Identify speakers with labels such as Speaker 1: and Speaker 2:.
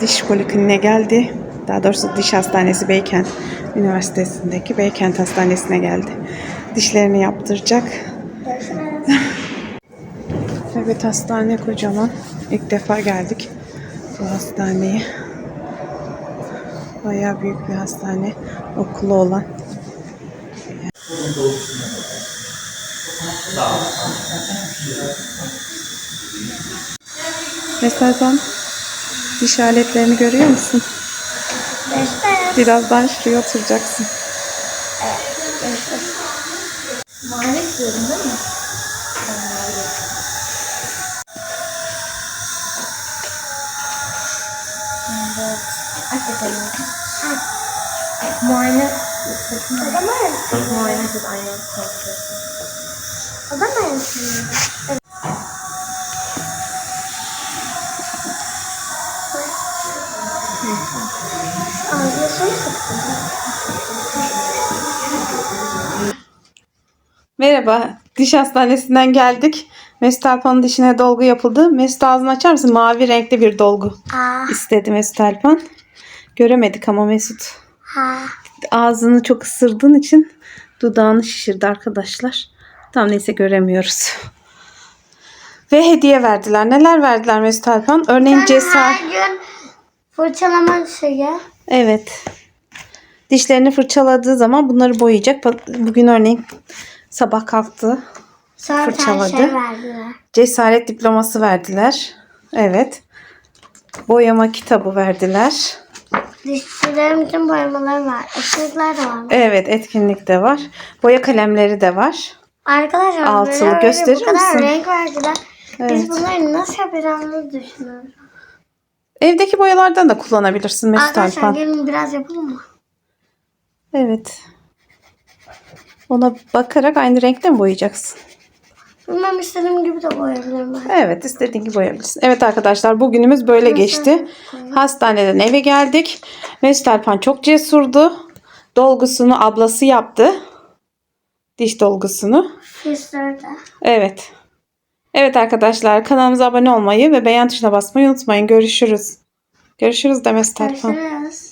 Speaker 1: Diş polikliniğine geldi. Daha doğrusu diş hastanesi Beykent Üniversitesi'ndeki Beykent Hastanesi'ne geldi. Dişlerini yaptıracak. Evet hastane kocaman. İlk defa geldik bu hastaneye. Bayağı büyük bir hastane. Okulu olan. Mesela sen diş aletlerini görüyor musun? Birazdan şuraya oturacaksın.
Speaker 2: Muhalif diyorum değil mi? Evet. Aç bakalım. Muayene. Adam aynısı. Muayene aynı kontrol. Adam aynısı.
Speaker 1: Merhaba. Diş hastanesinden geldik. Mesut Alpan'ın dişine dolgu yapıldı. Mesut ağzını açar mısın? Mavi renkli bir dolgu
Speaker 2: Aa,
Speaker 1: istedi Mesut Alpan. Göremedik ama Mesut.
Speaker 2: ha.
Speaker 1: Ağzını çok ısırdığın için dudağını şişirdi arkadaşlar. Tam neyse göremiyoruz. Ve hediye verdiler. Neler verdiler Mesut Alpan? Örneğin cesaret.
Speaker 2: Her gün fırçalama şeyi.
Speaker 1: Evet. Dişlerini fırçaladığı zaman bunları boyayacak. Bugün örneğin sabah kalktı.
Speaker 2: Sonra tane
Speaker 1: Fırçaladı.
Speaker 2: şey verdiler.
Speaker 1: Cesaret diploması verdiler. Evet. Boyama kitabı verdiler.
Speaker 2: Dişçilerim için boyamalar var. Işıklar da var.
Speaker 1: Evet etkinlik de var. Boya kalemleri de var.
Speaker 2: Arkadaşlar
Speaker 1: Altılı
Speaker 2: böyle
Speaker 1: gösterir
Speaker 2: bu kadar
Speaker 1: misin?
Speaker 2: renk verdiler.
Speaker 1: Evet.
Speaker 2: Biz bunları nasıl yapacağımızı düşünüyoruz.
Speaker 1: Evdeki boyalardan da kullanabilirsin Mesut
Speaker 2: Arkadaşlar
Speaker 1: Alpan.
Speaker 2: gelin biraz yapalım mı?
Speaker 1: Evet. Ona bakarak aynı renkte mi boyayacaksın?
Speaker 2: Bilmem istediğim gibi de boyayabilirim ben.
Speaker 1: Evet istediğin gibi boyayabilirsin. Evet arkadaşlar bugünümüz böyle geçti. Hastaneden eve geldik. Mesut Alpan çok cesurdu. Dolgusunu ablası yaptı. Diş dolgusunu.
Speaker 2: Fislerde.
Speaker 1: Evet. Evet arkadaşlar kanalımıza abone olmayı ve beğen tuşuna basmayı unutmayın. Görüşürüz. Görüşürüz de Mesut Alpan.
Speaker 2: Görüşürüz.